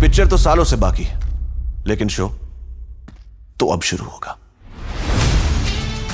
Picture तो सालों से बाकी है लेकिन शो तो अब शुरू होगा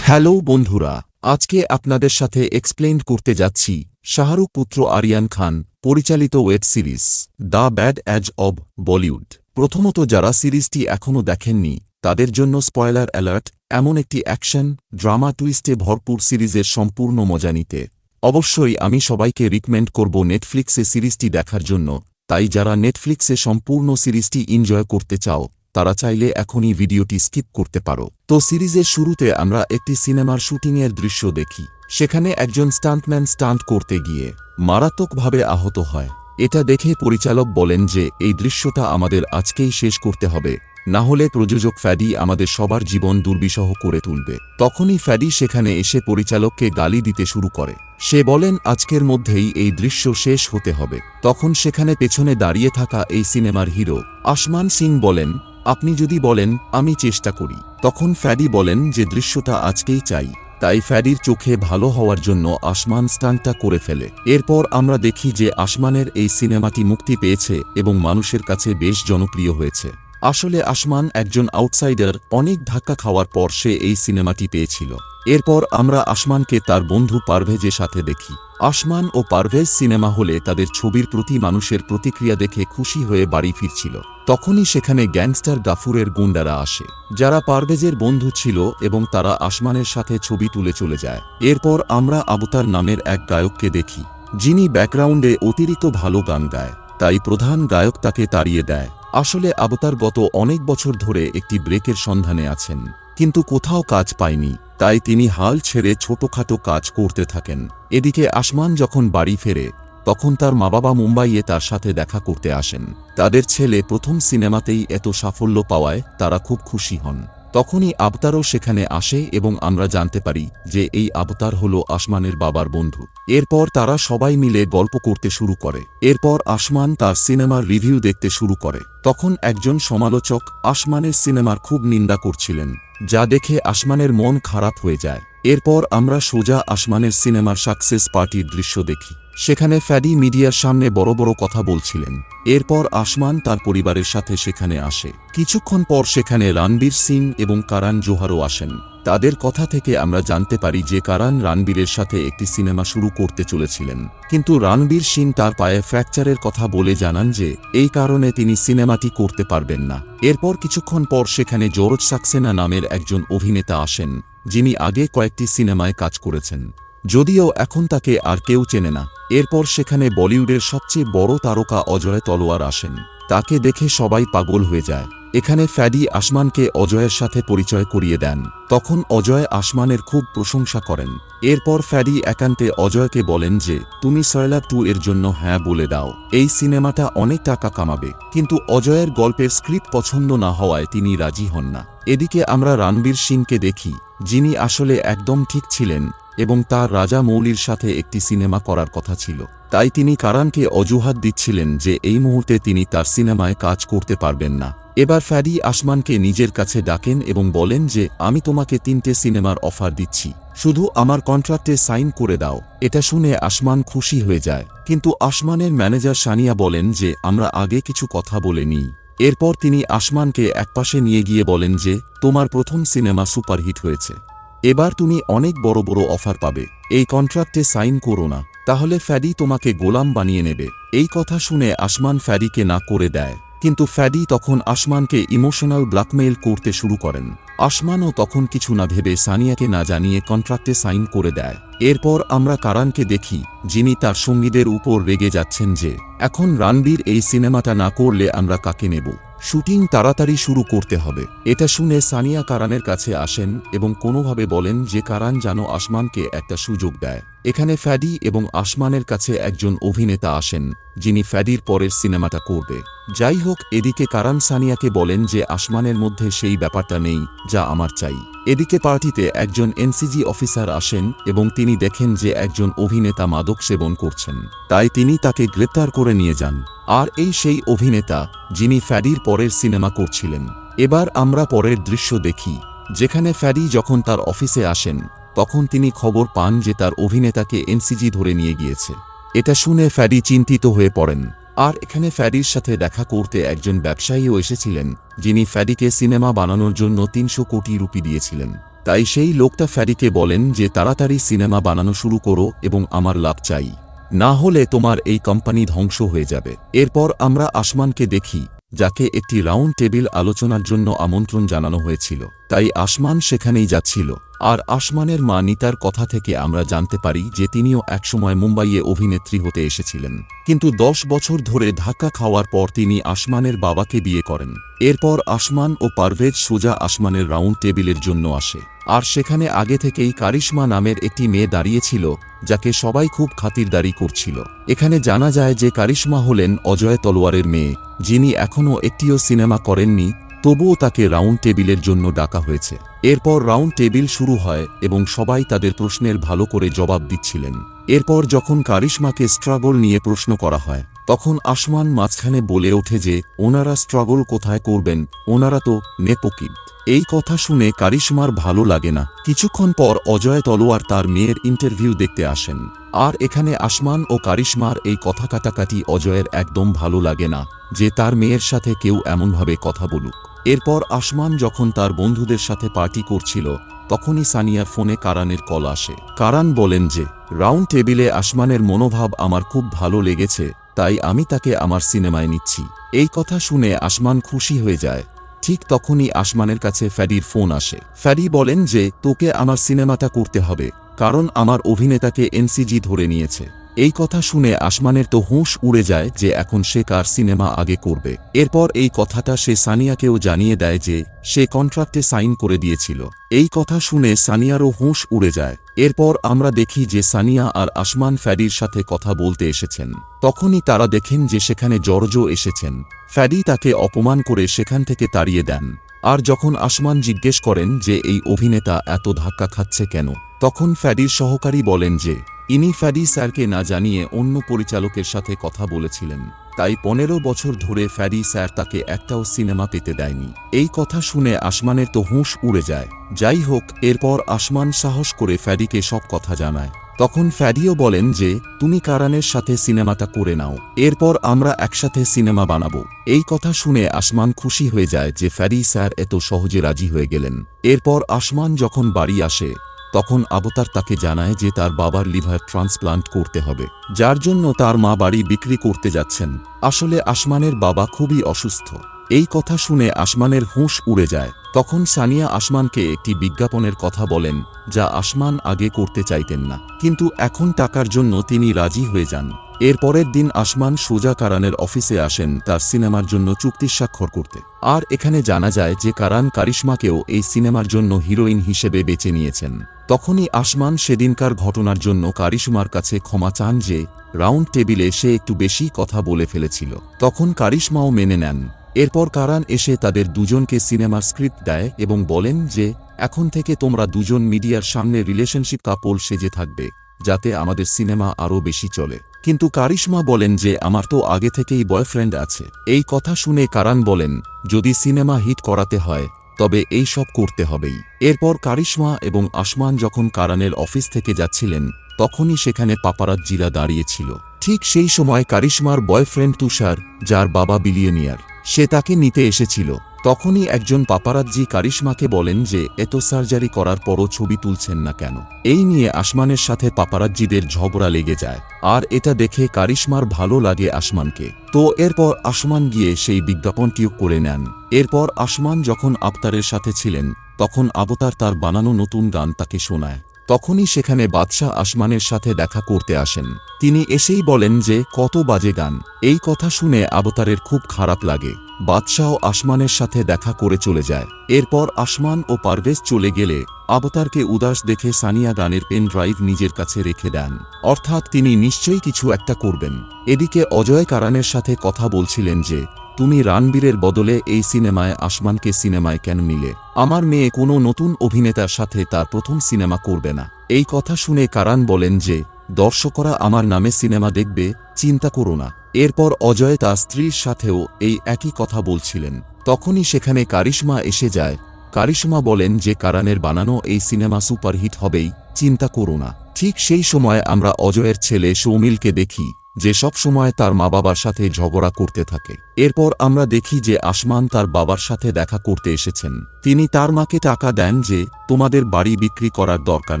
হ্যালো বন্ধুরা আজকে আপনাদের সাথে এক্সপ্লেইন করতে যাচ্ছি শাহরুখ পুত্র আরিয়ান খান পরিচালিত web series the bad as of Bollywood প্রথমত যারা সিরিজটি এখনও দেখেননি তাদের জন্য স্পয়লার অ্যালার্ট এমন একটি অ্যাকশন ড্রামা টুইস্টে ভরপুর সিরিজের সম্পূর্ণ মজা নিতে অবশ্যই আমি সবাইকে রিকমেন্ড করব নেটফ্লিক্সে সিরিজটি দেখার জন্য তাই যারা নেটফ্লিক্সে সম্পূর্ণ সিরিজটি এনজয় করতে চাও, তারা চাইলে এখনই ভিডিওটি স্কিপ করতে পারো। তো সিরিজের শুরুতে আমরা একটি সিনেমার শুটিংয়ের দৃশ্য দেখি। সেখানে একজন স্টান্টম্যান স্টান্ট করতে গিয়ে মারাত্মকভাবে আহত হয়। এটা দেখে পরিচালক বলেন যে, এই দৃশ্যটা আমাদের আজকেই শেষ করতে হবে। না হলে প্রযোজক ফ্যাডি আমাদের সবার জীবন দুর্বিষহ করে তুলবে। তখনই ফ্যাডি সেখানে এসে পরিচালককে গালি দিতে শুরু করে। সে বলেন, আজকের মধ্যেই এই দৃশ্য শেষ হতে হবে। তখন সেখানে পেছনে দাঁড়িয়ে থাকা এই সিনেমার হিরো আসমান সিং বলেন, আপনি যদি বলেন, আমি চেষ্টা করি। তখন ফ্যাডি বলেন যে দৃশ্যটা আজকেই চাই। তাই ফ্যাডির চোখে ভালো হওয়ার জন্য আসমান স্টানটা করে ফেলে। এরপর আমরা দেখি যে আসমানের এই সিনেমাটি মুক্তি পেয়েছে এবং মানুষের কাছে বেশ জনপ্রিয় হয়েছে। আসলে আসমান একজন আউটসাইডার, অনেক ধাক্কা খাওয়ার পর সে এই সিনেমাটি পেয়েছিল। এরপর আমরা আসমানকে তার বন্ধু পারভেজের সাথে দেখি। আসমান ও পারভেজ সিনেমা হলে তাদের ছবির প্রতি মানুষের প্রতিক্রিয়া দেখে খুশি হয়ে বাড়ি ফিরছিল। তখনই সেখানে গ্যাংস্টার গাফুরের গুন্ডারা আসে, যারা পারভেজের বন্ধু ছিল এবং তারা আসমানের সাথে ছবি তুলে চলে যায়। এরপর আমরা আবতার নামের এক গায়ককে দেখি, যিনি ব্যাকগ্রাউন্ডে অতিরিক্ত ভালো গান গায়, তাই প্রধান গায়ক তাকে তাড়িয়ে দেয়। আসলে আবতার গত অনেক বছর ধরে একটি ব্রেকের সন্ধানে আছেন, কিন্তু কোথাও কাজ পায়নি, তাই তিনি হাল ছেড়ে ছোটখাটো কাজ করতে থাকেন। এদিকে আসমান যখন বাড়ি ফেরে, তখন তার মা বাবা মুম্বাইয়ে তার সাথে দেখা করতে আসেন। তাদের ছেলে প্রথম সিনেমাতেই এত সাফল্য পাওয়ায় তারা খুব খুশি হন। তখনই আবতারও সেখানে আসে এবং আমরা জানতে পারি যে এই আবতার হল আসমানের বাবার বন্ধু। এরপর তারা সবাই মিলে গল্প করতে শুরু করে। এরপর আসমান তার সিনেমার রিভিউ দেখতে শুরু করে। তখন একজন সমালোচক আসমানের সিনেমার খুব নিন্দা করছিলেন, যা দেখে আসমানের মন খারাপ হয়ে যায়। এরপর আমরা সোজা আসমানের সিনেমার সাকসেস পার্টির দৃশ্য দেখি। সেখানে ফ্যাডি মিডিয়ার সামনে বড় বড় কথা বলছিলেন। এরপর আসমান তার পরিবারের সাথে সেখানে আসে। কিছুক্ষণ পর সেখানে রণবীর সিং এবং কারান জোহারও আসেন। তাদের কথা থেকে আমরা জানতে পারি যে কারান রানবীরের সাথে একটি সিনেমা শুরু করতে চলেছিলেন। কিন্তু রানবীর সিং তার পায়ে ফ্র্যাকচারের কথা বলে জানান যে, এই কারণে তিনি সিনেমাটি করতে পারবেন না। এরপর কিছুক্ষণ পর সেখানে জোরজ সাক্সেনা নামের একজন অভিনেতা আসেন, যিনি আগে কয়েকটি সিনেমায় কাজ করেছেন। যদিও এখন তাকে আর কেউ চেনে না, এরপর সেখানে বলিউডের সবচেয়ে বড় তারকা অজয় তলোয়ার আসেন। তাকে দেখে সবাই পাগল হয়ে যায়। এখানে ফ্যাডি আসমানকে অজয়ের সাথে পরিচয় করিয়ে দেন। তখন অজয় আসমানের খুব প্রশংসা করেন। এরপর ফ্যাডি একান্তে অজয়কে বলেন যে, তুমি সয়লা টু এর জন্য হ্যাঁ বলে দাও। এই সিনেমাটা অনেক টাকা কামাবে। কিন্তু অজয়ের গল্পের স্ক্রিপ্ট পছন্দ না হওয়ায় তিনি রাজি হন না। এদিকে আমরা রণবীর সিংকে দেখি, যিনি আসলে একদম ঠিক ছিলেন। এবং তার রাজা মৌলির সাথে একটি সিনেমা করার কথা ছিল। তাই তিনি কারানকে অজুহাত দিচ্ছিলেন যে এই মুহূর্তে তিনি তার সিনেমায় কাজ করতে পারবেন না। এবার ফ্যাডি আসমানকে নিজের কাছে ডাকেন এবং বলেন যে, আমি তোমাকে তিনটে সিনেমার অফার দিচ্ছি। শুধু আমার কন্ট্রাক্টে সাইন করে দাও। এটা শুনে আসমান খুশি হয়ে যায়। কিন্তু আসমানের ম্যানেজার সানিয়া বলেন যে, আমরা আগে কিছু কথা বলে নিই। এরপর তিনি আসমানকে একপাশে নিয়ে গিয়ে বলেন যে, তোমার প্রথম সিনেমা সুপারহিট হয়েছে। এবার তুমি অনেক বড় বড় অফার পাবে। এই কন্ট্রাক্টে সাইন করো না। তাহলে ফ্যাডি তোমাকে গোলাম বানিয়ে নেবে। এই কথা শুনে আসমান ফ্যাডিকে না করে দেয়। কিন্তু ফ্যাডি তখন আসমানকে ইমোশনাল ব্ল্যাকমেইল করতে শুরু করেন। আসমানও তখন কিছু না ভেবে সানিয়াকে না জানিয়ে কন্ট্রাক্টে সাইন করে দেয়। এরপর আমরা কারানকে দেখি, যিনি তার সঙ্গীদের উপর রেগে যাচ্ছেন যে, এখন রানবীর এই সিনেমাটা না করলে আমরা কাকে নেব? শুটিং তাড়াতাড়ি শুরু করতে হবে। এটা শুনে সানিয়া কারানের কাছে আসেন এবং কোনোভাবে বলেন যে কারান যেন আসমানকে একটা সুযোগ দেয়। এখানে ফ্যাডি এবং আসমানের কাছে একজন অভিনেতা আসেন, যিনি ফ্যাডির পরের সিনেমাটা করবে। যাই হোক এদিকে কারান সানিয়াকে বলেন যে আসমানের মধ্যে সেই ব্যাপারটা নেই, যা আমার চাই। এদিকে পার্টিতে একজন এনসিজি অফিসার আসেন এবং তিনি দেখেন যে একজন অভিনেতা মাদক সেবন করছেন। তাই তিনি তাকে গ্রেপ্তার করে নিয়ে যান। আর এই সেই অভিনেতা, যিনি ফ্যাডির পরের সিনেমা করছিলেন। এবার আমরা পরের দৃশ্য দেখি, যেখানে ফ্যাডি যখন তার অফিসে আসেন, তখন তিনি খবর পান যে তার অভিনেতাকে এনসিজি ধরে নিয়ে গিয়েছে। এটা শুনে ফ্যাডি চিন্তিত হয়ে পড়েন। আর এখানে ফ্যাডির সাথে দেখা করতে একজন ব্যবসায়ীও এসেছিলেন, যিনি ফ্যাডিকে সিনেমা বানানোর জন্য তিনশো কোটি রুপি দিয়েছিলেন। তাই সেই লোকটা ফ্যাডিকে বলেন যে, তাড়াতাড়ি সিনেমা বানানো শুরু করো এবং আমার লাভ চাই। না হলে তোমার এই কোম্পানি ধ্বংস হয়ে যাবে। এরপর আমরা আসমানকে দেখি, যাকে একটি রাউন্ড টেবিল আলোচনার জন্য আমন্ত্রণ জানানো হয়েছিল। তাই আসমান সেখানেই যাচ্ছিল। আর আসমানের মা নিতার কথা থেকে আমরা জানতে পারি যে তিনিও একসময় মুম্বাইয়ে অভিনেত্রী হতে এসেছিলেন। কিন্তু দশ বছর ধরে ধাক্কা খাওয়ার পর তিনি আসমানের বাবাকে বিয়ে করেন। এরপর আসমান ও পারভেজ সোজা আসমানের রাউন্ড টেবিলের জন্য আসে। আর সেখানে আগে থেকেই কারিশমা নামের একটি মেয়ে দাঁড়িয়েছিল, যাকে সবাই খুব খাতিরদারি করছিল। এখানে জানা যায় যে কারিশমা হলেন অজয় তলোয়ারের মেয়ে, যিনি এখনও একটিও সিনেমা করেননি তবুও তাকে রাউন্ড টেবিলের জন্য ডাকা হয়েছে। এরপর রাউন্ড টেবিল শুরু হয় এবং সবাই তাদের প্রশ্নের ভালো করে জবাব দিচ্ছিলেন। এরপর যখন কারিশমাকে স্ট্রাগল নিয়ে প্রশ্ন করা হয়, তখন আসমান মাঝখানে বলে ওঠে যে, ওনারা স্ট্রাগল কোথায় করবেন? ওনারা তো নেপোকিড এই কথা শুনে কারিশমার ভালো লাগে না। কিছুক্ষণ পর অজয় তলোয়ার তার মেয়ের ইন্টারভিউ দেখতে আসেন। আর এখানে আসমান ও কারিশমার এই কথা কাটাকাটি অজয়ের একদম ভালো লাগে না, যে তার মেয়ের সাথে কেউ এমনভাবে কথা বলুক। এরপর আসমান যখন তার বন্ধুদের সাথে পার্টি করছিল, তখনই সানিয়ার ফোনে কারানের কল আসে। কারান বলেন যে, রাউন্ড টেবিলে আসমানের মনোভাব আমার খুব ভালো লেগেছে, তাই আমি তাকে আমার সিনেমায় নিচ্ছি। এই কথা শুনে আসমান খুশি হয়ে যায়। ঠিক তখনই আসমানের কাছে ফ্যাডির ফোন আসে। ফ্যাডি বলেন যে, তোকে আমার সিনেমাটা করতে হবে, কারণ আমার অভিনেতাকে এনসিজি ধরে নিয়েছে। এই কথা শুনে আসমানের তো হুঁশ উড়ে যায় যে, এখন সে কার সিনেমা আগে করবে? এরপর এই কথাটা সে সানিয়াকেও জানিয়ে দেয় যে, সে কন্ট্রাক্টে সাইন করে দিয়েছিল। এই কথা শুনে সানিয়ারও হুঁশ উড়ে যায়। এরপর আমরা দেখি যে সানিয়া আর আসমান ফ্যাডির সাথে কথা বলতে এসেছেন। তখনই তারা দেখেন যে সেখানে জর্জ এসেছেন। ফ্যাডি তাকে অপমান করে সেখান থেকে তাড়িয়ে দেন। আর যখন আসমান জিজ্ঞেস করেন যে এই অভিনেতা এত ধাক্কা খাচ্ছে কেন, তখন ফ্যাডির সহকারী বলেন যে, ইনি ফ্যাডি স্যারকে না জানিয়ে অন্য পরিচালকের সাথে কথা বলেছিলেন। তাই পনেরো বছর ধরে ফ্যারি স্যার তাকে একটাও সিনেমা পেতে দেয়নি। এই কথা শুনে আসমানের তো হুঁশ উড়ে যায়। যাই হোক, এরপর আসমান সাহস করে ফ্যাডিকে সব কথা জানায়। তখন ফ্যাডিও বলেন যে, তুমি কারানের সাথে সিনেমাটা করে নাও। এরপর আমরা একসাথে সিনেমা বানাবো। এই কথা শুনে আসমান খুশি হয়ে যায় যে ফ্যারি স্যার এত সহজে রাজি হয়ে গেলেন। এরপর আসমান যখন বাড়ি আসে তখন আবতার তাকে জানায় যে তার বাবার লিভার ট্রান্সপ্লান্ট করতে হবে, যার জন্য তার মা বাড়ি বিক্রি করতে যাচ্ছেন। আসলে আসমানের বাবা খুবই অসুস্থ। এই কথা শুনে আসমানের হুঁশ উড়ে যায়। তখন সানিয়া আসমানকে একটি বিজ্ঞাপনের কথা বলেন, যা আসমান আগে করতে চাইতেন না। কিন্তু এখন টাকার জন্য তিনি রাজি হয়ে যান। এর পরের দিন আসমান সোজা কারানের অফিসে আসেন তার সিনেমার জন্য চুক্তি স্বাক্ষর করতে। আর এখানে জানা যায় যে কারান কারিশমাকেও এই সিনেমার জন্য হিরোইন হিসেবে বেছে নিয়েছেন। তখনই আসমান সেদিনকার ঘটনার জন্য কারিশমার কাছে ক্ষমা চান যে, রাউন্ড টেবিলে সে একটু বেশি কথা বলে ফেলেছিল। তখন কারিশমাও মেনে নেন। এরপর কারান এসে তাদের দুজনকে সিনেমার স্ক্রিপ্ট দেয় এবং বলেন যে, এখন থেকে তোমরা দুজন মিডিয়ার সামনে রিলেশনশিপ কাপল সেজে থাকবে, যাতে আমাদের সিনেমা আরও বেশি চলে। কিন্তু কারিশমা বলেন যে, আমার তো আগে থেকেই বয়ফ্রেন্ড আছে। এই কথা শুনে কারান বলেন, যদি সিনেমা হিট করাতে হয় তবে এই সব করতে হবেই। এরপর কারিশমা এবং আসমান যখন কারানের অফিস থেকে যাচ্ছিলেন, তখনই সেখানে পাপারাজ্জিরা দাঁড়িয়েছিল। ঠিক সেই সময় কারিশমার বয়ফ্রেন্ড তুষার, যার বাবা বিলিয়নিয়ার, সে তাকে নিতে এসেছিল। তখনই একজন পাপারাজ্জি কারিশমাকে বলেন যে, এত সার্জারি করার পরও ছবি তুলছেন না কেন? এই নিয়ে আসমানের সাথে পাপারাজ্জিদের ঝগড়া লেগে যায়। আর এটা দেখে কারিশমার ভালো লাগে আসমানকে। তো এরপর আসমান গিয়ে সেই বিজ্ঞাপনটিও করে নেন। এরপর আসমান যখন আবতারের সাথে ছিলেন, তখন আবতার তার বানানো নতুন গান তাকে শোনায়। তখনই সেখানে বাদশাহ আসমানের সাথে দেখা করতে আসেন। তিনি এসেই বলেন যে, কত বাজে গান। এই কথা শুনে আবতারের খুব খারাপ লাগে। বাদশাহ আসমানের সাথে দেখা করে চলে যায়। এরপর আসমান ও পারভেজ চলে গেলে আবতারকে উদাস দেখে সানিয়া গানের পেন ড্রাইভ নিজের কাছে রেখে দেন। অর্থাৎ তিনি নিশ্চয়ই কিছু একটা করবেন। এদিকে অজয় কারানের সাথে কথা বলছিলেন যে, তুমি রানবীরের বদলে এই সিনেমায়, আসমানকে সিনেমায় কেন নিলে? আমার মেয়ে কোনো নতুন অভিনেতার সাথে তার প্রথম সিনেমা করবে না। এই কথা শুনে কারান বলেন যে, দর্শকরা আমার নামে সিনেমা দেখবে, চিন্তা করো না। এরপর অজয় তার স্ত্রীর সাথেও এই একই কথা বলছিলেন। তখনই সেখানে কারিশমা এসে যায়। কারিশমা বলেন যে কারানের বানানো এই সিনেমা সুপারহিট হবেই, চিন্তা করো না। ঠিক সেই সময় আমরা অজয়ের ছেলে সৌমিলকে দেখি, যে সব সময় তার মা বাবার সাথে ঝগড়া করতে থাকে। এরপর আমরা দেখি যে আসমান তার বাবার সাথে দেখা করতে এসেছেন। তিনি তার মাকে টাকা দেন যে, তোমাদের বাড়ি বিক্রি করার দরকার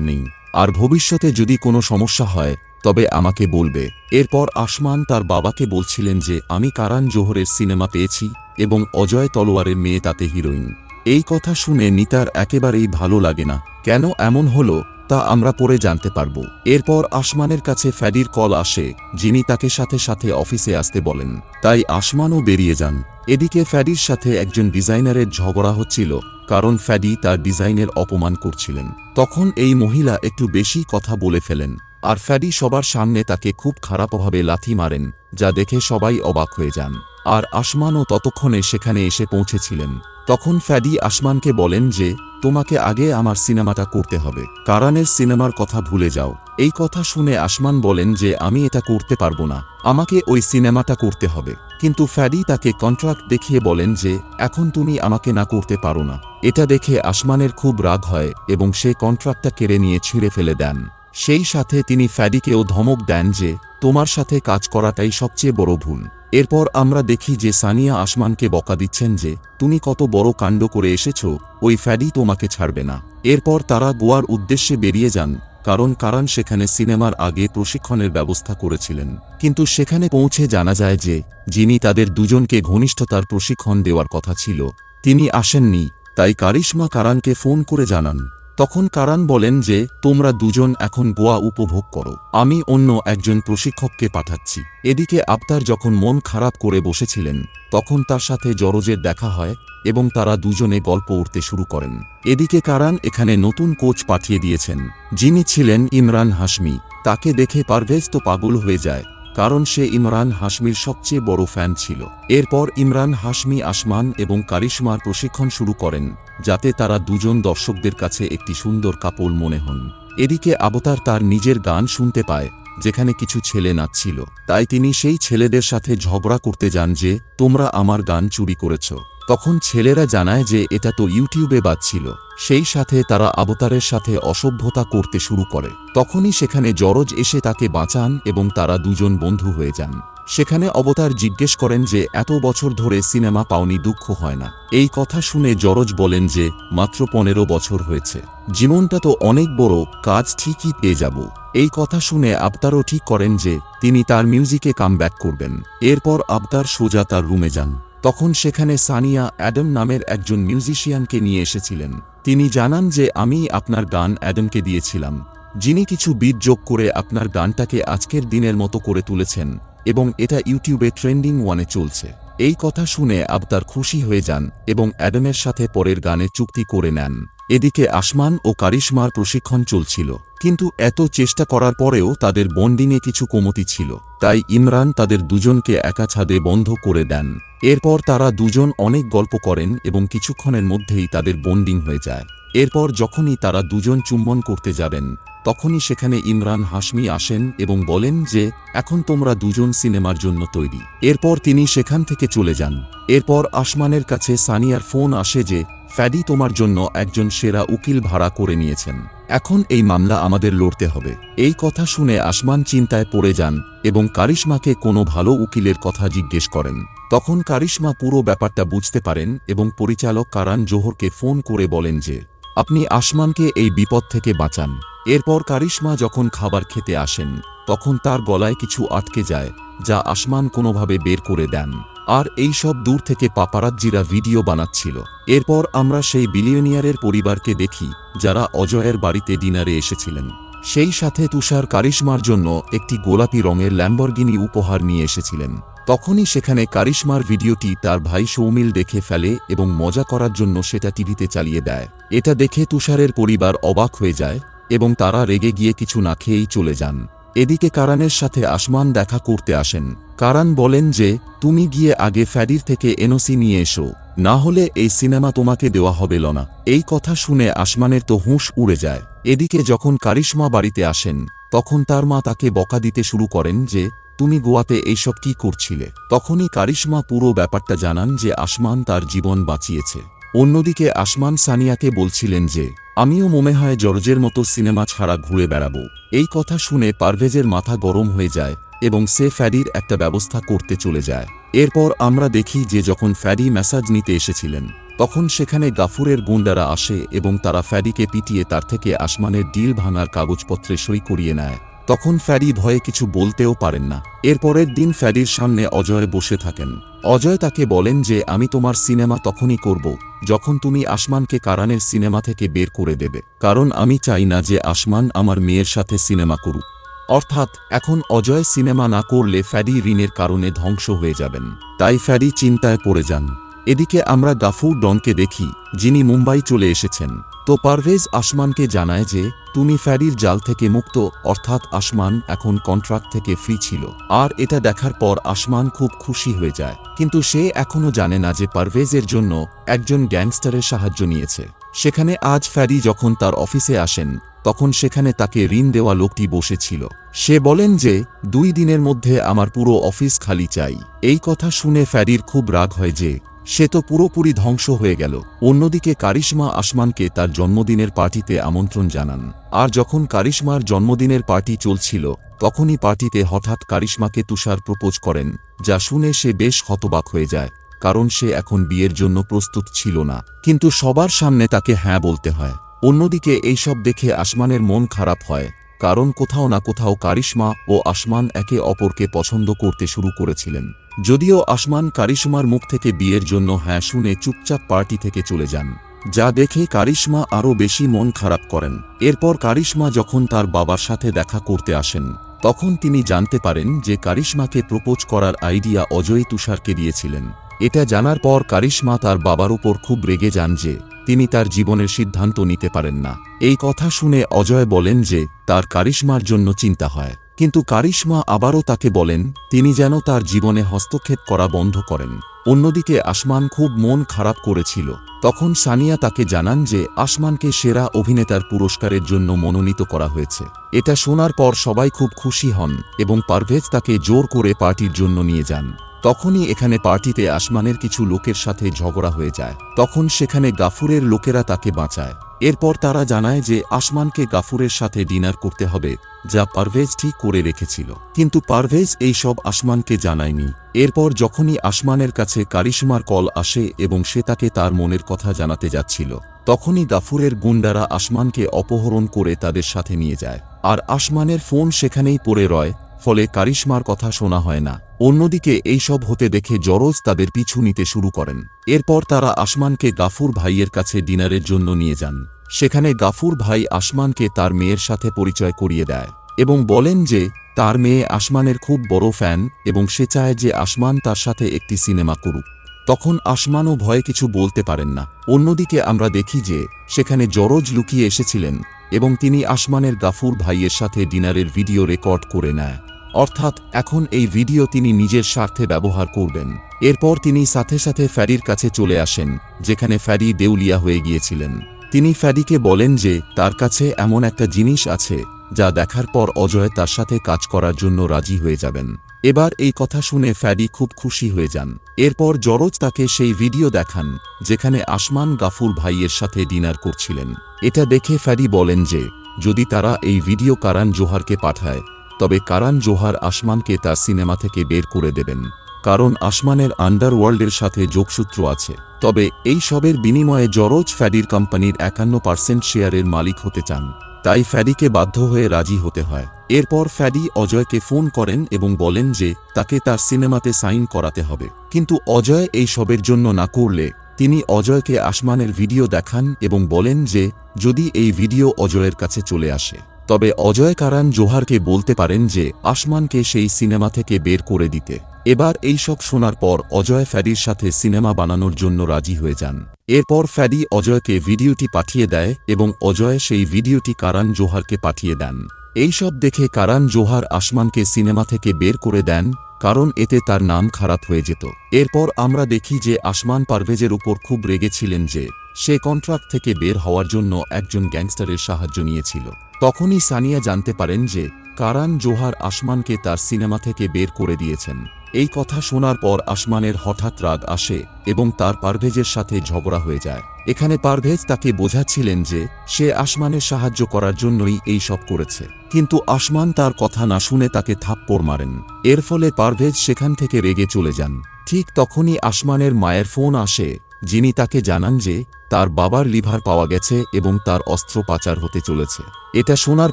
নেই। আর ভবিষ্যতে যদি কোনো সমস্যা হয় তবে আমাকে বলবে। এরপর আসমান তার বাবাকে বলছিলেন যে, আমি কারান জোহরের সিনেমা পেয়েছি এবং অজয় তলোয়ারের মেয়ে তাতে হিরোইন। এই কথা শুনে নিতার একেবারেই ভালো লাগে না। কেন এমন হলো, তা আমরা পরে জানতে পারব। এরপর আসমানের কাছে ফ্যাডির কল আসে, যিনি তাকে সাথে সাথে অফিসে আসতে বলেন। তাই আসমানও বেরিয়ে যান। এদিকে ফ্যাডির সাথে একজন ডিজাইনারের ঝগড়া হচ্ছিল, কারণ ফ্যাডি তার ডিজাইনের অপমান করছিলেন। তখন এই মহিলা একটু বেশি কথা বলে ফেলেন। আর ফ্যাডি সবার সামনে তাকে খুব খারাপভাবে লাথি মারেন, যা দেখে সবাই অবাক হয়ে যান। আর আসমানও ততক্ষণে সেখানে এসে পৌঁছেছিলেন। তখন ফ্যাডি আসমানকে বলেন যে, তোমাকে আগে আমার সিনেমাটা করতে হবে। কারানের সিনেমার কথা ভুলে যাও। এই কথা শুনে আসমান বলেন যে, আমি এটা করতে পারব না। আমাকে ওই সিনেমাটা করতে হবে। কিন্তু ফ্যাডি তাকে কন্ট্রাক্ট দেখিয়ে বলেন যে, এখন তুমি আমাকে না করতে পারো না। এটা দেখে আসমানের খুব রাগ হয় এবং সে কন্ট্রাক্টটা কেড়ে নিয়ে ছিঁড়ে ফেলে দেন। সেই সাথে তিনি ফ্যাডিকেও ধমক দেন যে, তোমার সাথে কাজ করাটাই সবচেয়ে বড় ভুল। এরপর আমরা দেখি যে সানিয়া আসমানকে বকা দিচ্ছেন যে, তুমি কত বড় কাণ্ড করে এসেছ, ওই ফ্যাডি তোমাকে ছাড়বে না। এরপর তারা গোয়ার উদ্দেশ্যে বেরিয়ে যান, কারণ কারণ সেখানে সিনেমার আগে প্রশিক্ষণের ব্যবস্থা করেছিলেন। কিন্তু সেখানে পৌঁছে জানা যায় যে, যিনি তাদের দুজনকে ঘনিষ্ঠতার প্রশিক্ষণ দেওয়ার কথা ছিল, তিনি আসেননি, তাই কারিশমা কারানকে ফোন করে জানান। তখন কারান বলেন যে, তোমরা দুজন এখন গোয়া উপভোগ করো। আমি অন্য একজন প্রশিক্ষককে পাঠাচ্ছি। এদিকে আবতার যখন মন খারাপ করে বসেছিলেন, তখন তার সাথে জরজের দেখা হয় এবং তারা দুজনে গল্প উঠতে শুরু করেন। এদিকে কারান এখানে নতুন কোচ পাঠিয়ে দিয়েছেন, যিনি ছিলেন ইমরান হাসমি তাকে দেখে পারভেজ তো পাগল হয়ে যায়, কারণ সে ইমরান হাসমির সবচেয়ে বড় ফ্যান ছিল। এরপর ইমরান হাসমি আসমান এবং কারিশমার প্রশিক্ষণ শুরু করেন। যাতে তারা দুজন দর্শকদের কাছে একটি সুন্দর কাপড় মনে হন। এদিকে আবতার তার নিজের গান শুনতে পায়, যেখানে কিছু ছেলে নাচছিল। তাই তিনি সেই ছেলেদের সাথে ঝগড়া করতে যান যে, তোমরা আমার গান চুরি করেছ। তখন ছেলেরা জানায় যে, এটা তো ইউটিউবে বাজছিল। সেই সাথে তারা আবতারের সাথে অসভ্যতা করতে শুরু করে। তখনই সেখানে জরজ এসে তাকে বাঁচান এবং তারা দুজন বন্ধু হয়ে যান। সেখানে অবতার জিজ্ঞেস করেন যে, এত বছর ধরে সিনেমা পাওনি, দুঃখ হয় না। এই কথা শুনে জরজ বলেন যে, মাত্র পনেরো বছর হয়েছে। জীবনটা তো অনেক বড়, কাজ ঠিকই পেয়ে যাব। এই কথা শুনে আবতারও ঠিক করেন যে, তিনি তার মিউজিকে কামব্যাক করবেন। এরপর আবতার সোজা তার রুমে যান। তখন সেখানে সানিয়া অ্যাডাম নামের একজন মিউজিশিয়ানকে নিয়ে এসেছিলেন। তিনি জানান যে, আমি আপনার গান অ্যাডামকে দিয়েছিলাম। যিনি কিছু বিট যোগ করে আপনার গানটাকে আজকের দিনের মতো করে তুলেছেন। এবং এটা ইউটিউবে ট্রেন্ডিং ওয়ানে চলছে। এই কথা শুনে আবতার খুশি হয়ে যান এবং অ্যাডামের সাথে পরের গানে চুক্তি করে নেন। এদিকে আসমান ও কারিশমার প্রশিক্ষণ চলছিল, কিন্তু এত চেষ্টা করার পরেও তাদের বন্ডিংয়ে কিছু কমতি ছিল। তাই ইমরান তাদের দুজনকে একা ছাদে বন্ধ করে দেন। এরপর তারা দুজন অনেক গল্প করেন এবং কিছুক্ষণের মধ্যেই তাদের বন্ডিং হয়ে যায়। এরপর যখনই তারা দুজন চুম্বন করতে যাবেন তখনই সেখানে ইমরান হাসমি আসেন এবং বলেন যে, এখন তোমরা দুজন সিনেমার জন্য তৈরি। এরপর তিনি সেখান থেকে চলে যান। এরপর আসমানের কাছে সানিয়ার ফোন আসে যে, ফ্যাডি তোমার জন্য একজন সেরা উকিল ভাড়া করে নিয়েছেন। এখন এই মামলা আমাদের লড়তে হবে। এই কথা শুনে আসমান চিন্তায় পড়ে যান এবং কারিশমাকে কোনো ভালো উকিলের কথা জিজ্ঞেস করেন। তখন কারিশমা পুরো ব্যাপারটা বুঝতে পারেন এবং পরিচালক কারান জোহরকে ফোন করে বলেন যে আপনি আসমানকে এই বিপদ থেকে বাঁচান। এরপর কারিশমা যখন খাবার খেতে আসেন, তখন তার গলায় কিছু আটকে যায়, যা আসমান কোনোভাবে বের করে দেন। আর এই সব দূর থেকে পাপারাজ্জিরা ভিডিও বানাচ্ছিল। এরপর আমরা সেই বিলিয়নিয়ারের পরিবারকে দেখি, যারা অজয়ের বাড়িতে ডিনারে এসেছিলেন। সেই সাথে তুষার কারিশমার জন্য একটি গোলাপি রঙের ল্যাম্বরগিনি উপহার নিয়ে এসেছিলেন। তখনই সেখানে কারিশমার ভিডিওটি তার ভাই সৌমিল দেখে ফেলে এবং মজা করার জন্য সেটা টিভিতে চালিয়ে দেয়। এটা দেখে তুষারের পরিবার অবাক হয়ে যায় এবং তারা রেগে গিয়ে কিছু না খেয়েই চলে যান। এদিকে কারানের সাথে আসমান দেখা করতে আসেন। কারান বলেন যে, তুমি গিয়ে আগে ফ্যাডির থেকে এনওসি নিয়ে এসো। না হলে এই সিনেমা তোমাকে দেওয়া হবে, লনা। এই কথা শুনে আসমানের তো হুঁশ উড়ে যায়। এদিকে যখন কারিশমা বাড়িতে আসেন, তখন তার মা তাকে বকা দিতে শুরু করেন যে তুমি গোয়াতে এইসব কি করছিলে? তখনই কারিশমা পুরো ব্যাপারটা জানান যে আসমান তার জীবন বাঁচিয়েছে। অন্যদিকে আসমান সানিয়াকে বলছিলেন যে, আমিও মনে হয় জর্জের মতো সিনেমা ছাড়া ঘুরে বেড়াবো। এই কথা শুনে পারভেজের মাথা গরম হয়ে যায় এবং সে ফ্যাডির একটা ব্যবস্থা করতে চলে যায়। এরপর আমরা দেখি যে যখন ফ্যাডি ম্যাসাজ নিতে এসেছিলেন, তখন সেখানে গাফুরের গুন্ডারা আসে এবং তারা ফ্যাডিকে পিটিয়ে তার থেকে আসমানের ডিল ভাঙার কাগজপত্রে সই করিয়ে নেয়। তখন ফ্যাডি ভয়ে কিছু বলতেও পারেন না। এরপরের দিন ফ্যাডির সামনে অজয় বসে থাকেন। অজয় তাকে বলেন যে, আমি তোমার সিনেমা তখনই করব, যখন তুমি আসমানকে কারানের সিনেমা থেকে বের করে দেবে। কারণ আমি চাই না যে আসমান আমার মেয়ের সাথে সিনেমা করুক। অর্থাৎ, এখন অজয় সিনেমা না করলে ফ্যাডি ঋণের কারণে ধ্বংস হয়ে যাবেন। তাই ফ্যাডি চিন্তায় পড়ে যান। এদিকে আমরা গাফুর ডনকে দেখি, যিনি মুম্বাই চলে এসেছেন। তো পারভেজ আসমানকে জানায় যে, তুমি ফ্যারির জাল থেকে মুক্ত, অর্থাৎ আসমান এখন কন্ট্রাক্ট থেকে ফ্রি ছিল। আর এটা দেখার পর আসমান খুব খুশি হয়ে যায়। কিন্তু সে এখনও জানে না যে পারভেজের জন্য একজন গ্যাংস্টারের সাহায্য নিয়েছে। সেখানে আজ ফ্যারি যখন তার অফিসে আসেন, তখন সেখানে তাকে ঋণ দেওয়া লোকটি বসেছিল। সে বলেন যে, দুই দিনের মধ্যে আমার পুরো অফিস খালি চাই। এই কথা শুনে ফ্যারির খুব রাগ হয় যে সে তো পুরোপুরি ধ্বংস হয়ে গেল। অন্যদিকে কারিশমা আসমানকে তার জন্মদিনের পার্টিতে আমন্ত্রণ জানান। আর যখন কারিশমার জন্মদিনের পার্টি চলছিল, তখনই পার্টিতে হঠাৎ কারিশমাকে তুষার প্রপোজ করেন, যা শুনে সে বেশ হতবাক হয়ে যায়, কারণ সে এখন বিয়ের জন্য প্রস্তুত ছিল না। কিন্তু সবার সামনে তাকে হ্যাঁ বলতে হয়। অন্যদিকে এইসব দেখে আসমানের মন খারাপ হয়, কারণ কোথাও না কোথাও কারিশমা ও আসমান একে অপরকে পছন্দ করতে শুরু করেছিলেন। যদিও আসমান কারিশমার মুখ থেকে বিয়ের জন্য হ্যাঁ শুনে চুপচাপ পার্টি থেকে চলে যান। যা দেখে কারিশমা আরও বেশি মন খারাপ করেন। এরপর কারিশমা যখন তার বাবার সাথে দেখা করতে আসেন, তখন তিনি জানতে পারেন যে কারিশমাকে প্রপোজ করার আইডিয়া অজয় তুষারকে দিয়েছিলেন। এটা জানার পর কারিশমা তার বাবার উপর খুব রেগে যান যে, তিনি তার জীবনের সিদ্ধান্ত নিতে পারেন না। এই কথা শুনে অজয় বলেন যে, তার কারিশমার জন্য চিন্তা হয়। কিন্তু কারিশমা আবারও তাকে বলেন, তিনি যেন তার জীবনে হস্তক্ষেপ করা বন্ধ করেন। অন্যদিকে আসমান খুব মন খারাপ করেছিল। তখন সানিয়া তাকে জানান যে, আসমানকে সেরা অভিনেতার পুরস্কারের জন্য মনোনীত করা হয়েছে। এটা শোনার পর সবাই খুব খুশি হন এবং পারভেজ তাকে জোর করে পার্টির জন্য নিয়ে যান। তখনই এখানে পার্টিতে আসমানের কিছু লোকের সাথে ঝগড়া হয়ে যায়। তখন সেখানে গাফুরের লোকেরা তাকে বাঁচায়। এরপর তারা জানায় যে আসমানকে গাফুরের সাথে ডিনার করতে হবে, যা পারভেজ ঠিক করে রেখেছিল। কিন্তু পারভেজ এই সব আসমানকে জানায়নি। এরপর যখনই আসমানের কাছে কারিশমার কল আসে এবং সে তাকে তার মনের কথা জানাতে যাচ্ছিল, তখনই গাফুরের গুন্ডারা আসমানকে অপহরণ করে তাদের সাথে নিয়ে যায়। আর আসমানের ফোন সেখানেই পড়ে রয় ফলে কারিশমার কথা শোনা হয় না। অন্যদিকে এইসব হতে দেখে জরজ তাদের পিছু নিতে শুরু করেন। এরপর তারা আসমানকে গাফুর ভাইয়ের কাছে ডিনারের জন্য নিয়ে যান। সেখানে গাফুর ভাই আসমানকে তার মেয়ের সাথে পরিচয় করিয়ে দেয় এবং বলেন যে, তার মেয়ে আসমানের খুব বড় ফ্যান এবং সে চায় যে আসমান তার সাথে একটি সিনেমা করুক। তখন আসমানও ভয়ে কিছু বলতে পারেন না। অন্যদিকে আমরা দেখি যে, সেখানে জরজ লুকিয়ে এসেছিলেন এবং তিনি আসমানের গাফুর ভাইয়ের সাথে ডিনারের ভিডিও রেকর্ড করে নেয়। অর্থাৎ এখন এই ভিডিও তিনি নিজের স্বার্থে ব্যবহার করবেন। এরপর তিনি সাথে সাথে ফ্যারির কাছে চলে আসেন, যেখানে ফ্যারি দেউলিয়া হয়ে গিয়েছিলেন। তিনি ফ্যারিকে বলেন যে, তার কাছে এমন একটা জিনিস আছে, যা দেখার পর অজয় তার সাথে কাজ করার জন্য রাজি হয়ে যাবেন। এবার এই কথা শুনে ফ্যাডি খুব খুশি হয়ে যান। এরপর জরজ তাকে সেই ভিডিও দেখান, যেখানে আসমান গাফুর ভাইয়ের সাথে ডিনার করছিলেন। এটা দেখে ফ্যাডি বলেন যে, যদি তারা এই ভিডিও কারান জোহারকে পাঠায় তবে কারান জোহার আসমানকে তার সিনেমা থেকে বের করে দেবেন। কারণ আসমানের আন্ডারওয়ার্ল্ডের সাথে যোগসূত্র আছে। তবে এই সবের বিনিময়ে জরজ ফ্যাডির কোম্পানির একান্ন পার্সেন্ট শেয়ারের মালিক হতে চান। তাই ফ্যাডিকে বাধ্য হয়ে রাজি হতে হয়। এরপর ফ্যাডি অজয়কে ফোন করেন এবং বলেন যে তাকে তার সিনেমাতে সাইন করাতে হবে। কিন্তু অজয় এই সবের জন্য না করলে তিনি অজয়কে আসমানের ভিডিও দেখান এবং বলেন যে যদি এই ভিডিও অজয়ের কাছে চলে আসে। তবে অজয় কারান জোহারকে বলতে পারেন যে, আসমানকে সেই সিনেমা থেকে বের করে দিতে। এবার এই সব শোনার পর অজয় ফ্যাডির সাথে সিনেমা বানানোর জন্য রাজি হয়ে যান। এরপর ফ্যাডি অজয়কে ভিডিওটি পাঠিয়ে দেয় এবং অজয় সেই ভিডিওটি কারান জোহারকে পাঠিয়ে দেন। এই সব দেখে কারান জোহার আসমানকে সিনেমা থেকে বের করে দেন, কারণ এতে তার নাম খারাপ হয়ে যেত। এরপর আমরা দেখি যে আসমান পারভেজের উপর খুব রেগেছিলেন যে, সে কন্ট্রাক্ট থেকে বের হওয়ার জন্য একজন গ্যাংস্টারের সাহায্য নিয়েছিল। তখনই সানিয়া জানতে পারেন যে কারান জোহার আসমানকে তার সিনেমা থেকে বের করে দিয়েছেন। এই কথা শোনার পর আসমানের হঠাৎ রাগ আসে এবং তার পারভেজের সাথে ঝগড়া হয়ে যায়। এখানে পারভেজ তাকে বোঝাচ্ছিলেন যে সে আসমানের সাহায্য করার জন্যই এই সব করেছে। কিন্তু আসমান তার কথা না শুনে তাকে থাপ্পড় মারেন। এর ফলে পারভেজ সেখান থেকে রেগে চলে যান। ঠিক তখনই আসমানের মায়ের ফোন আসে যিনি তাকে জানান যে, তার বাবার লিভার পাওয়া গেছে এবং তার অস্ত্র পাচার হতে চলেছে। এটা শোনার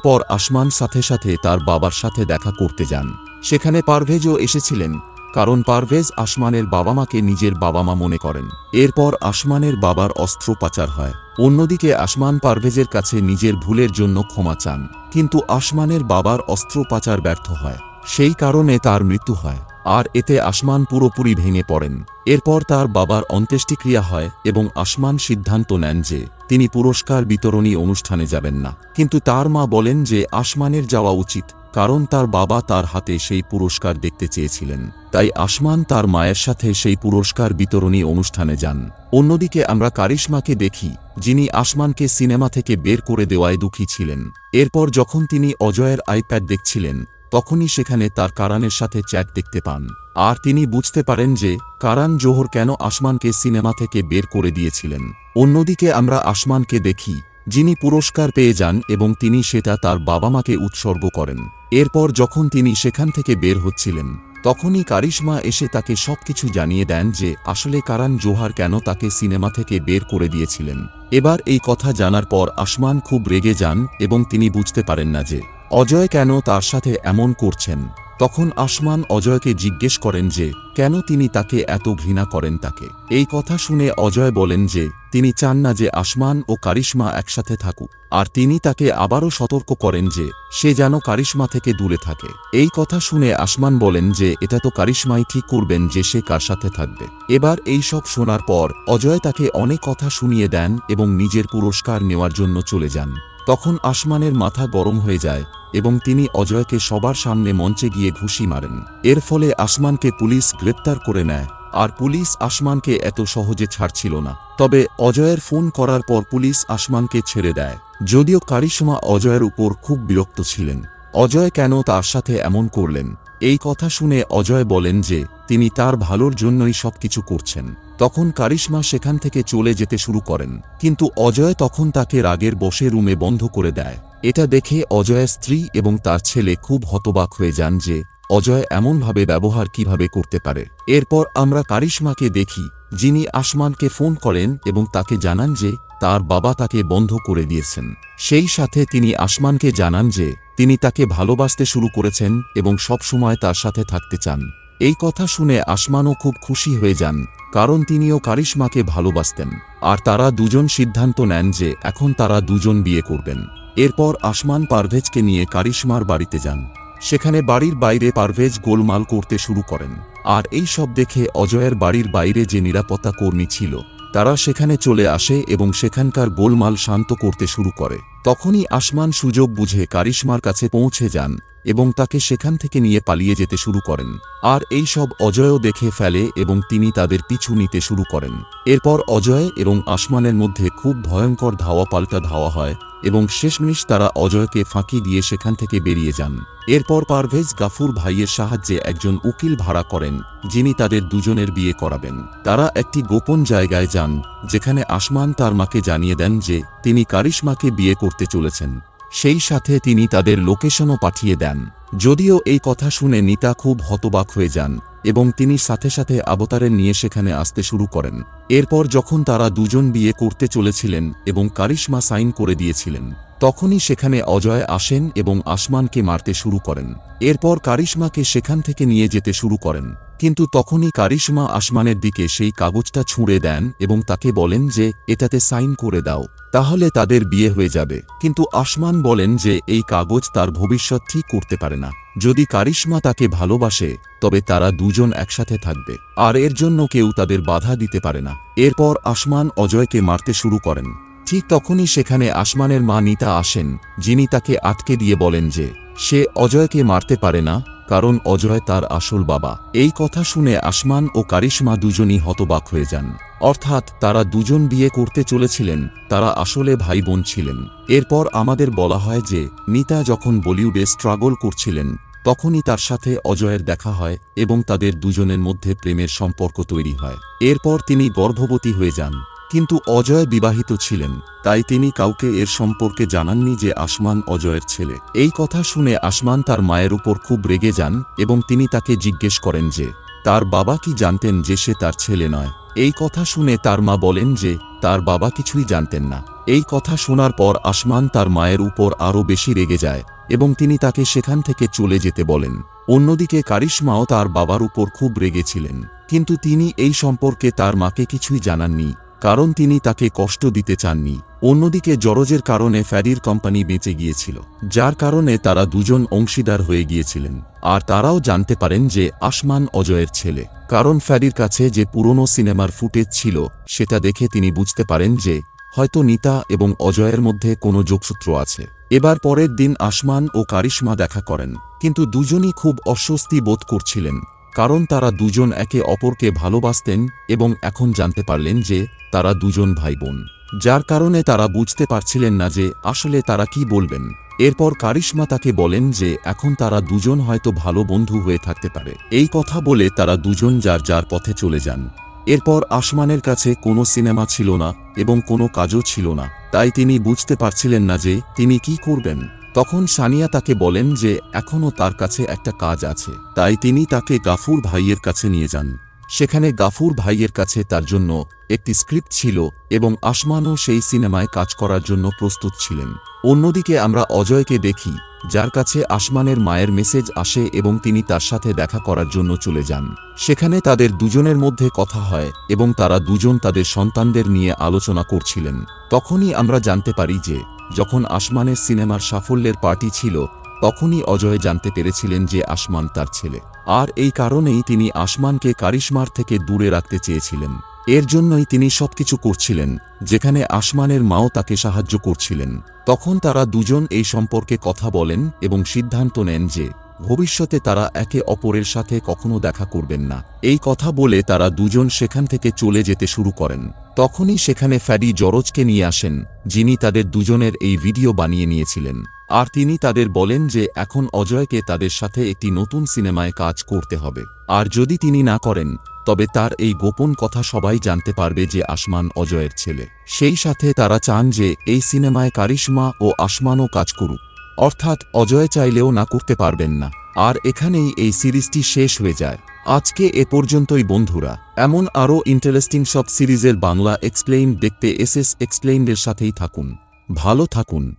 পর আসমান সাথে সাথে তার বাবার সাথে দেখা করতে যান। সেখানে পারভেজও এসেছিলেন, কারণ পারভেজ আসমানের বাবা মাকে নিজের বাবা মা মনে করেন। এরপর আসমানের বাবার অস্ত্র পাচার হয়। অন্যদিকে আসমান পারভেজের কাছে নিজের ভুলের জন্য ক্ষমা চান। কিন্তু আসমানের বাবার অস্ত্র পাচার ব্যর্থ হয়। সেই কারণে তার মৃত্যু হয়। আর এতে আসমান পুরোপুরি ভেঙে পড়েন। এরপর তার বাবার অন্ত্যেষ্টিক্রিয়া হয় এবং আসমান সিদ্ধান্ত নেন যে তিনি পুরস্কার বিতরণী অনুষ্ঠানে যাবেন না। কিন্তু তার মা বলেন যে আসমানের যাওয়া উচিত, কারণ তার বাবা তার হাতে সেই পুরস্কার দেখতে চেয়েছিলেন। তাই আসমান তার মায়ের সাথে সেই পুরস্কার বিতরণী অনুষ্ঠানে যান। অন্যদিকে আমরা কারিশমাকে দেখি, যিনি আসমানকে সিনেমা থেকে বের করে দেওয়ায় দুঃখী ছিলেন। এরপর যখন তিনি অজয়ের আইপ্যাড দেখছিলেন তখনই সেখানে তার কারানের সাথে চ্যাট দেখতে পান। আর তিনি বুঝতে পারেন যে, কারান জোহর কেন আসমানকে সিনেমা থেকে বের করে দিয়েছিলেন। অন্যদিকে আমরা আসমানকে দেখি, যিনি পুরস্কার পেয়ে যান এবং তিনি সেটা তার বাবা মাকে উৎসর্গ করেন। এরপর যখন তিনি সেখান থেকে বের হচ্ছিলেন, তখনই কারিশমা এসে তাকে সবকিছু জানিয়ে দেন যে, আসলে কারান জোহার কেন তাকে সিনেমা থেকে বের করে দিয়েছিলেন। এবার এই কথা জানার পর আসমান খুব রেগে যান এবং তিনি বুঝতে পারেন না যে অজয় কেন তার সাথে এমন করছেন? তখন আসমান অজয়কে জিজ্ঞেস করেন যে, কেন তিনি তাকে এত ঘৃণা করেন তাকে? এই কথা শুনে অজয় বলেন যে, তিনি চান না যে আসমান ও কারিশমা একসাথে থাকুক। আর তিনি তাকে আবারও সতর্ক করেন যে, সে যেন কারিশমা থেকে দূরে থাকে। এই কথা শুনে আসমান বলেন যে, এটা তো কারিশমাই ঠিক করবেন যে সে কার সাথে থাকবে। এবার এই সব শোনার পর অজয় তাকে অনেক কথা শুনিয়ে দেন এবং নিজের পুরস্কার নেওয়ার জন্য চলে যান। তখন আসমানের মাথা গরম হয়ে যায় এবং তিনি অজয়কে সবার সামনে মঞ্চে গিয়ে ঘুষি মারেন। এর ফলে আসমানকে পুলিশ গ্রেপ্তার করে নেয়, আর পুলিশ আসমানকে এত সহজে ছাড়ছিল না। তবে অজয়ের ফোন করার পর পুলিশ আসমানকে ছেড়ে দেয়। যদিও কারিশমা অজয়ের উপর খুব বিরক্ত ছিলেন। অজয় কেন তার সাথে এমন করলেন? এই কথা শুনে অজয় বলেন যে, তিনি তার ভালোর জন্যই সবকিছু করছেন। তখন কারিশ্মা সেখান থেকে চলে যেতে শুরু করেন। কিন্তু অজয় তখন তাকে রাগের বসে রুমে বন্ধ করে দেয়। এটা দেখে অজয়ের স্ত্রী এবং তার ছেলে খুব হতবাক হয়ে যান যে, অজয় এমনভাবে ব্যবহার কীভাবে করতে পারে। এরপর আমরা কারিশমাকে দেখি, যিনি আসমানকে ফোন করেন এবং তাকে জানান যে, তার বাবা তাকে বন্ধ করে দিয়েছেন। সেই সাথে তিনি আসমানকে জানান যে, তিনি তাকে ভালোবাসতে শুরু করেছেন এবং সবসময় তার সাথে থাকতে চান। এই কথা শুনে আসমানও খুব খুশি হয়ে যান, কারণ তিনিও কারিশমাকে ভালোবাসতেন। আর তারা দুজন সিদ্ধান্ত নেন যে এখন তারা দুজন বিয়ে করবেন। এরপর আসমান পারভেজকে নিয়ে কারিশমার বাড়িতে যান। সেখানে বাড়ির বাইরে পারভেজ গোলমাল করতে শুরু করেন। আর এই সব দেখে অজয়ের বাড়ির বাইরে যে নিরাপত্তা কর্মী ছিল, তারা সেখানে চলে আসে এবং সেখানকার গোলমাল শান্ত করতে শুরু করে। তখনই আসমান সুযোগ বুঝে কারিশমার কাছে পৌঁছে যান এবং তাকে সেখান থেকে নিয়ে পালিয়ে যেতে শুরু করেন। আর এই সব অজয়ও দেখে ফেলে এবং তিনি তাদের পিছু নিতে শুরু করেন। এরপর অজয় এবং আসমানের মধ্যে খুব ভয়ঙ্কর ধাওয়া পাল্টা ধাওয়া হয় এবং শেষমেশ তারা অজয়কে ফাঁকি দিয়ে সেখান থেকে বেরিয়ে যান। এরপর পারভেজ গাফুর ভাইয়ের সাহায্যে একজন উকিল ভাড়া করেন, যিনি তাদের দুজনের বিয়ে করাবেন। তারা একটি গোপন জায়গায় যান, যেখানে আসমান তার মাকে জানিয়ে দেন যে তিনি কারিশমাকে বিয়ে করতে চলেছেন। সেই সাথে তিনি তাদের লোকেশনও পাঠিয়ে দেন। যদিও এই কথা শুনে নিতা খুব হতবাক হয়ে যান এবং তিনি সাথে সাথে আবতারের নিয়ে সেখানে আসতে শুরু করেন। এরপর যখন তারা দুজন বিয়ে করতে চলেছিলেন এবং কারিশমা সাইন করে দিয়েছিলেন, তখনই সেখানে অজয় আসেন এবং আসমানকে মারতে শুরু করেন। এরপর কারিশমাকে সেখান থেকে নিয়ে যেতে শুরু করেন। কিন্তু তখনই কারিশমা আসমানের দিকে সেই কাগজটা ছুঁড়ে দেন এবং তাকে বলেন যে, এটাতে সাইন করে দাও। তাহলে তাদের বিয়ে হয়ে যাবে। কিন্তু আসমান বলেন যে এই কাগজ তার ভবিষ্যৎ ঠিক করতে পারে না। যদি কারিশমা তাকে ভালোবাসে, তবে তারা দুজন একসাথে থাকবে। আর এর জন্য কেউ তাদের বাধা দিতে পারে না। এরপর আসমান অজয়কে মারতে শুরু করেন। ঠিক তখনই সেখানে আসমানের মা নিতা আসেন, যিনি তাকে আটকে দিয়ে বলেন যে, সে অজয়কে মারতে পারে না, কারণ অজয় তার আসল বাবা। এই কথা শুনে আসমান ও কারিশ্মা দুজনই হতবাক হয়ে যান। অর্থাৎ তারা দুজন বিয়ে করতে চলেছিলেন, তারা আসলে ভাই বোন ছিলেন। এরপর আমাদের বলা হয় যে, নিতা যখন বলিউডে স্ট্রাগল করছিলেন, তখনই তার সাথে অজয়ের দেখা হয় এবং তাদের দুজনের মধ্যে প্রেমের সম্পর্ক তৈরি হয়। এরপর তিনি গর্ভবতী হয়ে যান। কিন্তু অজয় বিবাহিত ছিলেন, তাই তিনি কাউকে এর সম্পর্কে জানাননি যে আসমান অজয়ের ছেলে। এই কথা শুনে আসমান তার মায়ের উপর খুব রেগে যান এবং তিনি তাকে জিজ্ঞেস করেন যে, তার বাবা কি জানতেন যে সে তার ছেলে নয়? এই কথা শুনে তার মা বলেন যে, তার বাবা কিছুই জানতেন না। এই কথা শোনার পর আসমান তার মায়ের উপর আরও বেশি রেগে যায় এবং তিনি তাকে সেখান থেকে চলে যেতে বলেন। অন্যদিকে কারিশ্মাও তার বাবার উপর খুব রেগেছিলেন। কিন্তু তিনি এই সম্পর্কে তার মাকে কিছুই জানাননি। কারণ তিনি তাকে কষ্ট দিতে চাননি। অন্যদিকে জরজের কারণে ফ্যারির কোম্পানি বেঁচে গিয়েছিল, যার কারণে তারা দুজন অংশীদার হয়ে গিয়েছিলেন। আর তারাও জানতে পারেন যে আসমান অজয়ের ছেলে। কারণ ফ্যারির কাছে যে পুরনো সিনেমার ফুটেজ ছিল, সেটা দেখে তিনি বুঝতে পারেন যে, হয়তো নিতা এবং অজয়ের মধ্যে কোনো যোগসূত্র আছে। এবার পরের দিন আসমান ও কারিশ্মা দেখা করেন, কিন্তু দুজনই খুব অস্বস্তি বোধ করছিলেন। কারণ তারা দুজন একে অপরকে ভালোবাসতেন এবং এখন জানতে পারলেন যে তারা দুজন ভাই বোন যার কারণে তারা বুঝতে পারছিলেন না যে আসলে তারা কি বলবেন। এরপর কারিশ্মা তাকে বলেন যে এখন তারা দুজন হয়তো ভালো বন্ধু হয়ে থাকতে পারে। এই কথা বলে তারা দুজন যার যার পথে চলে যান। এরপর আসমানের কাছে কোনো সিনেমা ছিল না এবং কোনো কাজও ছিল না। তাই তিনি বুঝতে পারছিলেন না যে তিনি কি করবেন। তখন সানিয়া তাকে বলেন যে এখনও তার কাছে একটা কাজ আছে। তাই তিনি তাকে গাফুর ভাইয়ের কাছে নিয়ে যান। সেখানে গাফুর ভাইয়ের কাছে তার জন্য একটি স্ক্রিপ্ট ছিল এবং আসমানও সেই সিনেমায় কাজ করার জন্য প্রস্তুত ছিলেন। অন্যদিকে আমরা অজয়কে দেখি, যার কাছে আসমানের মায়ের মেসেজ আসে এবং তিনি তার সাথে দেখা করার জন্য চলে যান। সেখানে তাদের দুজনের মধ্যে কথা হয় এবং তারা দুজন তাদের সন্তানদের নিয়ে আলোচনা করছিলেন। তখনই আমরা জানতে পারি যে যখন আসমানের সিনেমার সাফল্যের পার্টি ছিল, তখনই অজয় জানতে পেরেছিলেন যে আসমান তার ছেলে। আর এই কারণেই তিনি আসমানকে কারিশমার থেকে দূরে রাখতে চেয়েছিলেন। এর জন্যই তিনি সবকিছু করছিলেন, যেখানে আসমানের মাও তাকে সাহায্য করছিলেন। তখন তারা দুজন এই সম্পর্কে কথা বলেন এবং সিদ্ধান্ত নেন যে ভবিষ্যতে তারা একে অপরের সাথে কখনো দেখা করবেন না। এই কথা বলে তারা দুজন সেখান থেকে চলে যেতে শুরু করেন। তখনই সেখানে ফ্যাডি জরজকে নিয়ে আসেন, যিনি তাদের দুজনের এই ভিডিও বানিয়ে নিয়েছিলেন। আর তিনি তাদের বলেন যে এখন অজয়কে তাদের সাথে একটি নতুন সিনেমায় কাজ করতে হবে। আর যদি তিনি না করেন, তবে তার এই গোপন কথা সবাই জানতে পারবে যে আসমান অজয়ের ছেলে। সেই সাথে তারা চান যে এই সিনেমায় কারিশ্মা ও আসমানও কাজ করুক। অর্থাৎ অজয় চাইলেও না করতে পারবেন না। আর এখানেই এই সিরিজটি শেষ হয়ে যায়। আজকে এ পর্যন্তই বন্ধুরা। এমন আরও ইন্টারেস্টিং সব সিরিজের বাংলা এক্সপ্লেইন দেখতে এস এস এক্সপ্লেইনের সাথেই থাকুন। ভালো থাকুন।